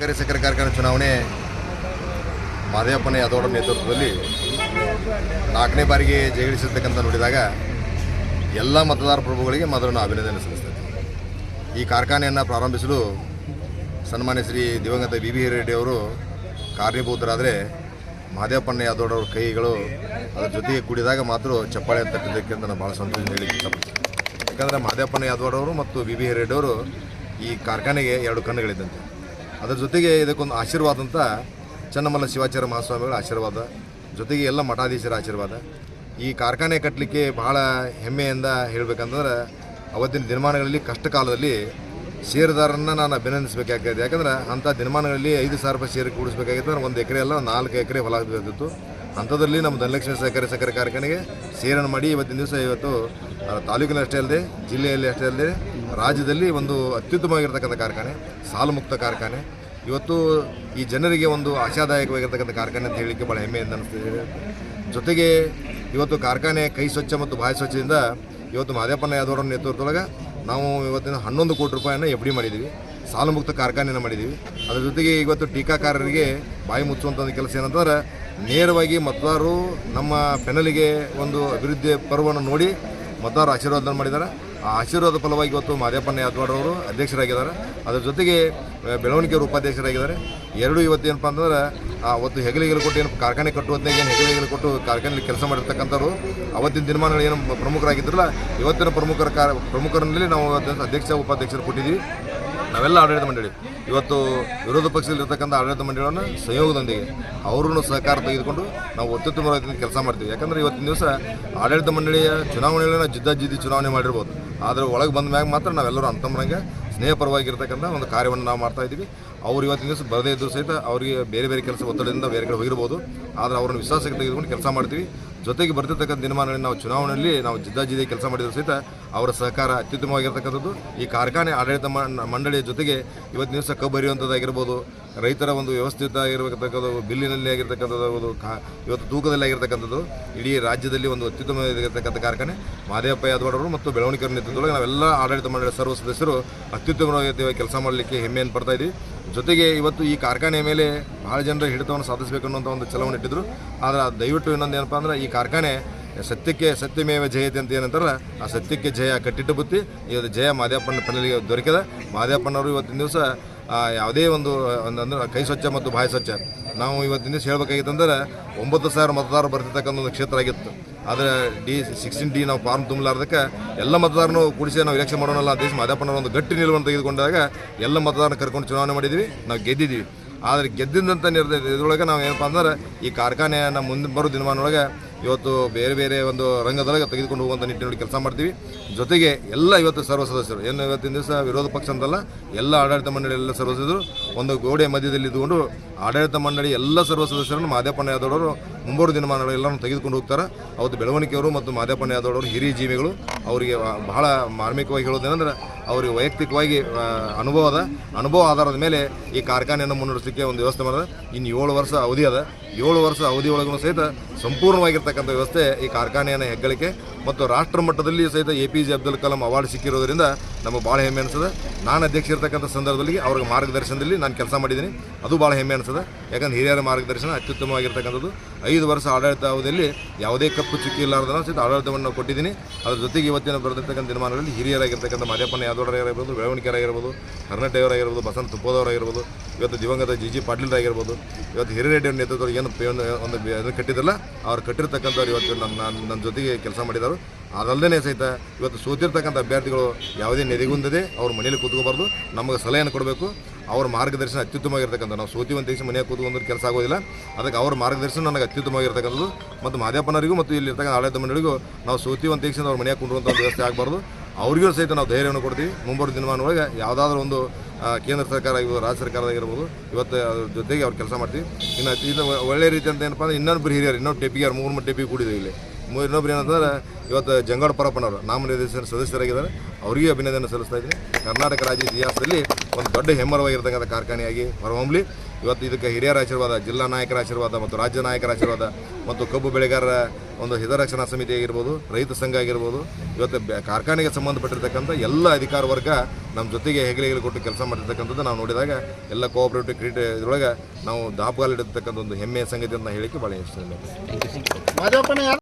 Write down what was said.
ಸಕ್ಕರೆ ಸಕ್ಕರೆ ಕಾರ್ಖಾನೆ ಚುನಾವಣೆ ಮಾದೇವಪ್ಪನ ಯಾದವರ ನೇತೃತ್ವದಲ್ಲಿ ನಾಲ್ಕನೇ ಬಾರಿಗೆ ಜಯಗಳಿಸಿರ್ತಕ್ಕಂಥ ನೋಡಿದಾಗ ಎಲ್ಲ ಮತದಾರ ಪ್ರಭುಗಳಿಗೆ ಮೊದಲು ನಾವು ಅಭಿನಂದನೆ ಸಲ್ಲಿಸ್ತೇವೆ ಈ ಕಾರ್ಖಾನೆಯನ್ನು ಪ್ರಾರಂಭಿಸಲು ಸನ್ಮಾನ್ಯ ಶ್ರೀ ದಿವಂಗತ ವಿ ವಿ ಅವರು ಕಾರಣೀಭೂತರಾದರೆ ಮಹದೇವಪ್ಪಣ್ಣ ಯಾದವ್ ಕೈಗಳು ಅದರ ಜೊತೆಗೆ ಕೂಡಿದಾಗ ಮಾತ್ರ ಚಪ್ಪಾಳೆ ತಟ್ಟಿದ್ದಕ್ಕೆ ನಾನು ಭಾಳ ಸಂತೋಷ ಹೇಳಿ ಇಷ್ಟಪಡ್ತೀನಿ. ಯಾಕಂದರೆ ಮಹದೇವಪ್ಪಣ್ಣ ಯಾದವರವರು ಮತ್ತು ವಿ ಬಿ ರೆಡ್ಡಿ ಅವರು ಈ ಕಾರ್ಖಾನೆಗೆ ಎರಡು ಕಣ್ಣುಗಳಿದ್ದಂತೆ. ಅದರ ಜೊತೆಗೆ ಇದಕ್ಕೊಂದು ಆಶೀರ್ವಾದ ಅಂತ ಚನ್ನಮಲ್ಲ ಶಿವಾಚಾರ್ಯ ಮಹಾಸ್ವಾಮಿಗಳ ಆಶೀರ್ವಾದ, ಜೊತೆಗೆ ಎಲ್ಲ ಮಠಾಧೀಶರ ಆಶೀರ್ವಾದ. ಈ ಕಾರ್ಖಾನೆ ಕಟ್ಟಲಿಕ್ಕೆ ಬಹಳ ಹೆಮ್ಮೆಯಿಂದ ಹೇಳಬೇಕಂತಂದ್ರೆ, ಅವತ್ತಿನ ದಿನಮಾನಗಳಲ್ಲಿ ಕಷ್ಟ ಕಾಲದಲ್ಲಿ ನಾನು ಅಭಿನಂದಿಸಬೇಕಾಗ್ತದೆ. ಯಾಕಂದ್ರೆ ಅಂಥ ದಿನಮಾನಗಳಲ್ಲಿ ಐದು ಸಾವಿರ ರೂಪಾಯಿ ಷೇರು ಕೂಡಿಸಬೇಕಾಗಿತ್ತು ಒಂದು ಎಕರೆ ಅಲ್ಲ ನಾಲ್ಕು ಎಕರೆ ಹೊಲ ಇರ್ತಿತ್ತು ಅಂಥದ್ರಲ್ಲಿ ನಮ್ಮ ಧನಲಕ್ಷ್ಮಿ ಸಹಕಾರಿ ಸಕ್ಕರೆ ಕಾರ್ಖಾನೆಗೆ ಸೇರನ್ನು ಮಾಡಿ ಇವತ್ತಿನ ದಿವಸ ಇವತ್ತು ತಾಲೂಕಿನಲ್ಲಿ ತಾಲೂಕಿನ ಅಷ್ಟೇ ಅಲ್ಲದೆ, ಜಿಲ್ಲೆಯಲ್ಲಿ ಅಷ್ಟೇ ಅಲ್ಲದೆ, ರಾಜ್ಯದಲ್ಲಿ ಒಂದು ಅತ್ಯುತ್ತಮವಾಗಿರ್ತಕ್ಕಂಥ ಕಾರ್ಖಾನೆ ಸಾಲು ಮುಕ್ತ ಕಾರ್ಖಾನೆ. ಇವತ್ತು ಈ ಜನರಿಗೆ ಒಂದು ಆಶಾದಾಯಕವಾಗಿರ್ತಕ್ಕಂಥ ಕಾರ್ಖಾನೆ ಅಂತ ಹೇಳಲಿಕ್ಕೆ ಭಾಳ ಹೆಮ್ಮೆಯಿಂದ ಅನಿಸ್ತಿದೆ. ಜೊತೆಗೆ ಇವತ್ತು ಕಾರ್ಖಾನೆ ಕೈ ಸ್ವಚ್ಛ ಮತ್ತು ಬಾಯಿ ಸ್ವಚ್ಛದಿಂದ ಇವತ್ತು ಮಾದೇಪನ ಯಾದವರ ನೇತೃತ್ವದೊಳಗೆ ನಾವು ಇವತ್ತಿನ ಹನ್ನೊಂದು ಕೋಟಿ ರೂಪಾಯಿಯನ್ನು ಎಫ್ ಡಿ ಮಾಡಿದ್ದೀವಿ ಸಾಲುಮುಕ್ತ ಕಾರ್ಖಾನೆಯನ್ನು ಕಾರ್ಖಾನೆನ ಮಾಡಿದ್ದೀವಿ ಅದ್ರ ಜೊತೆಗೆ ಇವತ್ತು ಟೀಕಾಕಾರರಿಗೆ ಬಾಯಿ ಮುಚ್ಚುವಂಥ ಒಂದು ಕೆಲಸ ಏನಂತಂದ್ರೆ ನೇರವಾಗಿ ಮತದಾರರು ನಮ್ಮ ಪೆನಲಿಗೆ ಒಂದು ಅಭಿವೃದ್ಧಿ ಪರ್ವವನ್ನು ನೋಡಿ ಮತದಾರರು ಆಶೀರ್ವಾದ ಮಾಡಿದ್ದಾರೆ. ಆಶೀರ್ವಾದ ಫಲವಾಗಿ ಇವತ್ತು ಮಾದೇಪಣ್ಣ ಯಾದವಾಡವರು ಅಧ್ಯಕ್ಷರಾಗಿದ್ದಾರೆ. ಅದ್ರ ಜೊತೆಗೆ ಬೆಳವಣಿಗೆಯವರು ಉಪಾಧ್ಯಕ್ಷರಾಗಿದ್ದಾರೆ ಎರಡು ಇವತ್ತು ಏನಪ್ಪ ಅಂತಂದ್ರೆ ಅವತ್ತು ಹೆಗಲಿಗೆಲು ಕೊಟ್ಟು ಏನು ಕಾರ್ಖಾನೆ ಕಟ್ಟುವಂತೆ ಏನು ಹೆಗಲಿಗೆಲು ಕೊಟ್ಟು ಕಾರ್ಖಾನೆಯಲ್ಲಿ ಕೆಲಸ ಮಾಡಿರ್ತಕ್ಕಂಥವ್ರು, ಅವತ್ತಿನ ದಿನಮಾನಗಳು ಏನು ಪ್ರಮುಖರಾಗಿದ್ರಲ್ಲ, ಇವತ್ತಿನ ಪ್ರಮುಖರ ಪ್ರಮುಖರಲ್ಲಿ ನಾವು ಅಧ್ಯಕ್ಷ, ಉಪಾಧ್ಯಕ್ಷರು ಕೊಟ್ಟಿದ್ದೀವಿ. ನಾವೆಲ್ಲ ಆಡಳಿತ ಮಂಡಳಿ. ಇವತ್ತು ವಿರೋಧ ಪಕ್ಷದಲ್ಲಿರ್ತಕ್ಕಂಥ ಆಡಳಿತ ಮಂಡಳಿಯನ್ನು ಸಂಯೋಗದೊಂದಿಗೆ ಅವರನ್ನು ಸಹಕಾರ ತೆಗೆದುಕೊಂಡು ನಾವು ಅತ್ಯುತ್ತಮ ಕೆಲಸ ಮಾಡ್ತೀವಿ. ಯಾಕಂದರೆ ಇವತ್ತಿನ ದಿವಸ ಆಡಳಿತ ಮಂಡಳಿಯ ಚುನಾವಣೆಗಳನ್ನ ಜಿದ್ದಾಜಿದ್ದಿ ಚುನಾವಣೆ ಮಾಡಿರ್ಬೋದು. ಆದರೆ ಒಳಗೆ ಬಂದ ಮ್ಯಾಗ ಮಾತ್ರ ನಾವೆಲ್ಲರೂ ಅಂತಮ್ಮನಂಗೆ ಸ್ನೇಹಪರವಾಗಿರ್ತಕ್ಕಂಥ ಒಂದು ಕಾರ್ಯವನ್ನು ನಾವು ಮಾಡ್ತಾ ಇದ್ದೀವಿ. ಅವ್ರು ಇವತ್ತಿನ ದಿವಸ ಬರದೇ ಇದ್ದರೂ ಸಹಿತ ಅವರಿಗೆ ಬೇರೆ ಬೇರೆ ಕೆಲಸ ಒತ್ತಡದಿಂದ ಬೇರೆ ಕಡೆ ಹೋಗಿರ್ಬೋದು. ಆದರೆ ಅವ್ರನ್ನ ವಿಶ್ವಾಸಕ್ಕೆ ತೆಗೆದುಕೊಂಡು ಕೆಲಸ ಮಾಡ್ತೀವಿ. ಜೊತೆಗೆ ಬರ್ತಿರ್ತಕ್ಕಂಥ ದಿನಮಾನಗಳಲ್ಲಿ ನಾವು ಚುನಾವಣೆಯಲ್ಲಿ ನಾವು ಜಿದ್ದಾಜಿದ್ದಿ ಕೆಲಸ ಮಾಡಿದ್ರು ಸಹಿತ ಅವರ ಸಹಕಾರ ಅತ್ಯುತ್ತಮವಾಗಿರ್ತಕ್ಕಂಥದ್ದು. ಈ ಕಾರ್ಖಾನೆ ಆಡಳಿತ ಮಂಡಳಿಯ ಜೊತೆಗೆ ಇವತ್ತು ದಿವಸ ಕಬ್ಬು ಹರಿಯುವಂಥದ್ದಾಗಿರ್ಬೋದು, ರೈತರ ಒಂದು ವ್ಯವಸ್ಥಿತ ಆಗಿರತಕ್ಕಂಥದ್ದು, ಬಿಲ್ಲಿನಲ್ಲಿ ಆಗಿರ್ತಕ್ಕಂಥದ್ದು ಕಾ, ಇವತ್ತು ತೂಕದಲ್ಲಿ ಆಗಿರ್ತಕ್ಕಂಥದ್ದು, ಇಡೀ ರಾಜ್ಯದಲ್ಲಿ ಒಂದು ಅತ್ಯುತ್ತಮವಾಗಿರ್ತಕ್ಕಂಥ ಕಾರ್ಖಾನೆ. ಮಾದೇವಪ್ಪ ಯಾದವಾಡವರು ಮತ್ತು ಬೆಳವಣಿಗೆ ನೇತೃತ್ವದೊಳಗೆ ನಾವೆಲ್ಲ ಆಡಳಿತ ಮಂಡಳಿಯ ಸರ್ವ ಸದಸ್ಯರು ಅತ್ಯುತ್ತಮವಾಗಿ ಕೆಲಸ ಮಾಡಲಿಕ್ಕೆ ಹೆಮ್ಮೆಯನ್ನು ಪಡ್ತಾ ಇದ್ದೀವಿ. ಜೊತೆಗೆ ಇವತ್ತು ಈ ಕಾರ್ಖಾನೆಯ ಮೇಲೆ ಭಾಳ ಜನರ ಹಿಡಿತವನ್ನು ಸಾಧಿಸಬೇಕು ಒಂದು ಚಲವನ್ನು ಇಟ್ಟಿದ್ರು. ಆದರೆ ದಯವಿಟ್ಟು ಇನ್ನೊಂದು ಏನಪ್ಪ ಅಂದ್ರೆ ಈ ಕಾರ್ಖಾನೆ ಸತ್ಯಕ್ಕೆ ಸತ್ಯಮೇವ ಜಯತೆ ಅಂತ ಏನಂತಾರಲ್ಲ, ಆ ಸತ್ಯಕ್ಕೆ ಜಯ ಕಟ್ಟಿಟ್ಟು ಬುತ್ತಿ ಇವತ್ತು ಜಯ ಮಾದ್ಯಪ್ಪನ ಪನ್ನಲಿಗೆ ದೊರಕಿದ. ಮಾದ್ಯಪ್ಪನವರು ಇವತ್ತಿನ ದಿವಸ ಯಾವುದೇ ಒಂದು ಒಂದು ಅಂದ್ರೆ ಕೈ ಸ್ವಚ್ಛ ಮತ್ತು ಬಾಯಿ ಸ್ವಚ್ಛ. ನಾವು ಇವತ್ತಿನ ದಿವಸ ಹೇಳ್ಬೇಕಾಗಿತ್ತಂದ್ರೆ ಒಂಬತ್ತು ಸಾವಿರ ಮತದಾರರು ಬರ್ತಿರ್ತಕ್ಕಂಥ ಒಂದು ಕ್ಷೇತ್ರ ಆಗಿತ್ತು. ಆದರೆ ಡಿ ಸಿಕ್ಸ್ಟೀನ್ ಡಿ ನಾವು ಫಾರ್ಮ್ ತುಂಬಲಾರ್ದಕ್ಕೆ ಎಲ್ಲ ಮತದಾರನು ಕೂಡಿಸಿ ನಾವು ಎಲೆಕ್ಷನ್ ಮಾಡೋಣಲ್ಲ ದೇಶ ಮಾದೇವಪ್ಪನವರ ಒಂದು ಗಟ್ಟಿ ನಿಲುವನ್ನು ತೆಗೆದುಕೊಂಡಾಗ ಎಲ್ಲ ಮತದಾರನ ಕರ್ಕೊಂಡು ಚುನಾವಣೆ ಮಾಡಿದ್ವಿ, ನಾವು ಗೆದ್ದಿದ್ದೀವಿ ಆದರೆ ಗೆದ್ದಿದ್ದಂಥ ನಿರ್ದ ಇದರೊಳಗೆ ನಾವು ಏನಪ್ಪ ಅಂದ್ರೆ ಈ ಕಾರ್ಖಾನೆಯನ್ನು ಮುಂದೆ ಬರೋ ದಿನಮಾನೊಳಗೆ ಇವತ್ತು ಬೇರೆ ಬೇರೆ ಒಂದು ರಂಗದೊಳಗೆ ತೆಗೆದುಕೊಂಡು ಹೋಗುವಂಥ ನಿಟ್ಟಿನಲ್ಲಿ ಕೆಲಸ ಮಾಡ್ತೀವಿ. ಜೊತೆಗೆ ಎಲ್ಲ ಇವತ್ತು ಸರ್ವ ಸದಸ್ಯರು, ಏನು ಇವತ್ತಿನ ದಿವಸ ವಿರೋಧ ಪಕ್ಷ ಅಂತಲ್ಲ, ಎಲ್ಲ ಆಡಳಿತ ಮಂಡಳಿ ಎಲ್ಲ ಸರ್ವ ಸದಸ್ಯರು, ಒಂದು ಗೋಡೆ ಮಧ್ಯದಲ್ಲಿ ಇದ್ದುಕೊಂಡು ಆಡಳಿತ ಮಂಡಳಿ ಎಲ್ಲ ಸರ್ವ ಸದಸ್ಯರನ್ನು ಮಾದೇಪಣ್ಣ ಯಾದವ್ರವರು ಮುಂಬರುವ ದಿನಮಾನಗಳು ಎಲ್ಲರನ್ನು ತೆಗೆದುಕೊಂಡು ಹೋಗ್ತಾರೆ. ಅವತ್ತು ಬೆಳವಣಿಗೆಯವರು ಮತ್ತು ಮಾದೇಪಣ್ಣ ಯಾದವ್ರವರು ಹಿರಿಯ ಜೀವಿಗಳು. ಅವರಿಗೆ ಬಹಳ ಮಾರ್ಮಿಕವಾಗಿ ಹೇಳೋದೇನೆಂದ್ರೆ ಅವರಿಗೆ ವೈಯಕ್ತಿಕವಾಗಿ ಅನುಭವ ಅದ. ಅನುಭವ ಆಧಾರದ ಮೇಲೆ ಈ ಕಾರ್ಖಾನೆಯನ್ನು ಮುನ್ನಡೆಸಲಿಕ್ಕೆ ಒಂದು ವ್ಯವಸ್ಥೆ ಮಾಡಿದೆ ಇನ್ನು ಏಳು ವರ್ಷ ಅವಧಿ ಅದ. ಏಳು ವರ್ಷ ಅವಧಿ ಒಳಗೂ ಸಹಿತ ಸಂಪೂರ್ಣವಾಗಿರ್ತಕ್ಕಂಥ ವ್ಯವಸ್ಥೆ ಈ ಕಾರ್ಖಾನೆಯನ್ನು ಹೆಗ್ಗಳಿಕೆ ಮತ್ತು ರಾಷ್ಟ್ರ ಮಟ್ಟದಲ್ಲಿ ಸಹಿತ A P J Abdul Kalam award ಸಿಕ್ಕಿರೋದ್ರಿಂದ ನಮಗೆ ಭಾಳ ಹೆಮ್ಮೆ ಅನಿಸ್ತದೆ ನಾನು ಅಧ್ಯಕ್ಷ ಇರ್ತಕ್ಕಂಥ ಸಂದರ್ಭದಲ್ಲಿ ಅವ್ರಿಗೆ ಮಾರ್ಗದರ್ಶನದಲ್ಲಿ ನಾನು ಕೆಲಸ ಮಾಡಿದ್ದೀನಿ. ಅದು ಭಾಳ ಹೆಮ್ಮೆ ಅನಿಸ್ತದೆ ಯಾಕಂದ್ರೆ ಹಿರಿಯರ ಮಾರ್ಗದರ್ಶನ ಅತ್ಯುತ್ತಮವಾಗಿರ್ತಕ್ಕಂಥದ್ದು ಐದು ವರ್ಷ ಆಡಳಿತ ಅವಧಿಯಲ್ಲಿ ಯಾವುದೇ ಕಪ್ಪು ಚುಕ್ಕಿ ಇಲ್ಲಾರ್ದನ ಸಹಿತ ಆಡಳಿತವನ್ನು ಕೊಟ್ಟಿದ್ದೀನಿ. ಅದ್ರ ಜೊತೆಗೆ ಇವತ್ತಿನ ಬರೆದಿರ್ತಕ್ಕಂಥ ದಿನಮಾನಗಳಲ್ಲಿ ಹಿರಿಯರಾಗಿರ್ತಕ್ಕಂಥ ಮಾದೇಪಣ್ಣ ಯಾದವರಾಗಿರ್ಬೋದು ಬೆಳವಣಿಗೆರಾಗಿರ್ಬೋದು ಕರ್ನಾಟಕವರಾಗಿರ್ಬೋದು ಬಸಂತ ತುಪ್ಪದವರಾಗಿರ್ಬೋದು, ಇವತ್ತು ದಿವಂಗತ ಜಿ ಜಿ ಪಾಟೀಲ್ರಾಗಿರ್ಬೋದು, ಇವತ್ತು ಹಿರಿಯರೆಡ್ಡಿ ನೇತೃತ್ವದಲ್ಲಿ ಏನು ಒಂದು ಕಟ್ಟಿದ್ರಲ್ಲ, ಅವ್ರು ಕಟ್ಟಿರ್ತಕ್ಕಂಥವ್ರು ಇವತ್ತು ನನ್ನ ನನ್ನ ಜೊತೆಗೆ ಕೆಲಸ ಮಾಡಿದರು ಅದಲ್ಲದೆ ಸಹಿತ ಇವತ್ತು ಸೋತಿರ್ತಕ್ಕಂಥ ಅಭ್ಯರ್ಥಿಗಳು ಯಾವುದೇ ನೆರೆಗುಂದದೆ ಅವ್ರ ಮನೇಲಿ ಕೂತ್ಕೋಬಾರ್ದು. ನಮಗೆ ಸಲಹೆಯನ್ನು ಕೊಡಬೇಕು. ಅವ್ರ ಮಾರ್ಗದರ್ಶನ ಅತ್ಯುತ್ತಮವಾಗಿರ್ತಕ್ಕಂಥ, ನಾವು ಸೋತಿವಂತ ಮನೆಯಾಗ ಕೂತ್ಕೊಂಡ್ರೆ ಕೆಲಸ ಆಗೋದಿಲ್ಲ. ಅದಕ್ಕೆ ಅವ್ರ ಮಾರ್ಗದರ್ಶನ ನನಗೆ ಅತ್ಯುತ್ತಮವಾಗಿರ್ತಕ್ಕಂಥದ್ದು. ಮತ್ತು ಮಾದೇವಪ್ಪನವರಿಗೂ ಮತ್ತು ಇಲ್ಲಿರ್ತಕ್ಕಂಥ ಆಡಳಿತ ಮಂಡಳಿಗೂ ನಾವು ಸೋತಿವಂತ ಅವ್ರ ಮನೆಯಾಗ ಕುಂಡುವಂಥ ವ್ಯವಸ್ಥೆ ಆಗಬಾರ್ದು. ಅವ್ರಿಗೂ ಸಹಿತ ನಾವು ಧೈರ್ಯವನ್ನು ಕೊಡ್ತೀವಿ. ಮುಂಬರುವ ದಿನಮಾನೊಳಗೆ ಯಾವುದಾದ್ರೂ ಒಂದು ಕೇಂದ್ರ ಸರ್ಕಾರ ಆಗಿರ್ಬೋದು, ರಾಜ್ಯ ಸರ್ಕಾರದಾಗಿರ್ಬೋದು, ಇವತ್ತು ಅದ್ರ ಜೊತೆಗೆ ಅವ್ರು ಕೆಲಸ ಮಾಡ್ತೀವಿ. ಇನ್ನು ಇದು ಒಳ್ಳೆ ರೀತಿ ಅಂತ ಏನಪ್ಪ ಅಂದ್ರೆ ಇನ್ನೊಬ್ಬರು ಹಿರಿಯರು, ಇನ್ನೊಂದು ಟೆಪಿಗೆ ಮೂರು ಮೂರು ಟೆಪಿಗೆ ಕೂಡಿದ್ದೀವಿ ಇಲ್ಲಿ. ಇನ್ನೊಬ್ರು ಏನಂತಂದ್ರೆ, ಇವತ್ತು ಜಂಗಾಡ್ ಪರಪ್ಪನವರು ನಾಮನಿರ್ದೇಶನ ಸದಸ್ಯರಾಗಿದ್ದಾರೆ. ಅವರಿಗೆ ಅಭಿನಂದನೆ ಸಲ್ಲಿಸ್ತಾ ಕರ್ನಾಟಕ ರಾಜ್ಯ ಇತಿಹಾಸದಲ್ಲಿ ಒಂದು ದೊಡ್ಡ ಹೆಮ್ಮರವಾಗಿರ್ತಕ್ಕಂಥ ಕಾರ್ಖಾನೆಯಾಗಿ ಹೊರಹೊಮ್ಮಲಿ. ಇವತ್ತು ಇದಕ್ಕೆ ಹಿರಿಯರ ಆಶೀರ್ವಾದ, ಜಿಲ್ಲಾ ನಾಯಕರ ಆಶೀರ್ವಾದ ಮತ್ತು ರಾಜ್ಯ ನಾಯಕರ ಆಶೀರ್ವಾದ ಮತ್ತು ಕಬ್ಬು ಬೆಳೆಗಾರರ ಒಂದು ಹಿತರಕ್ಷಣಾ ಸಮಿತಿ ಆಗಿರ್ಬೋದು, ರೈತ ಸಂಘ ಆಗಿರ್ಬೋದು. ಇವತ್ತು ಕಾರ್ಖಾನೆಗೆ ಸಂಬಂಧಪಟ್ಟಿರ್ತಕ್ಕಂಥ ಎಲ್ಲ ಅಧಿಕಾರ ವರ್ಗ ನಮ್ಮ ಜೊತೆಗೆ ಹೆಗಲಿಗೆ ಕೊಟ್ಟು ಕೆಲಸ ಮಾಡಿರ್ತಕ್ಕಂಥದ್ದು ನಾವು ನೋಡಿದಾಗ ಎಲ್ಲ ಕೋಆಪರೇಟಿವ್ ಕ್ರೀಡೆ ಇದರೊಳಗೆ ನಾವು ದಾಪುಗಾಲಿಡತಕ್ಕಂಥ ಒಂದು ಹೆಮ್ಮೆಯ ಸಂಗತಿಯನ್ನು ಅಂತ ಹೇಳಿಕ್ಕೆ ಭಾಳ ಇಷ್ಟ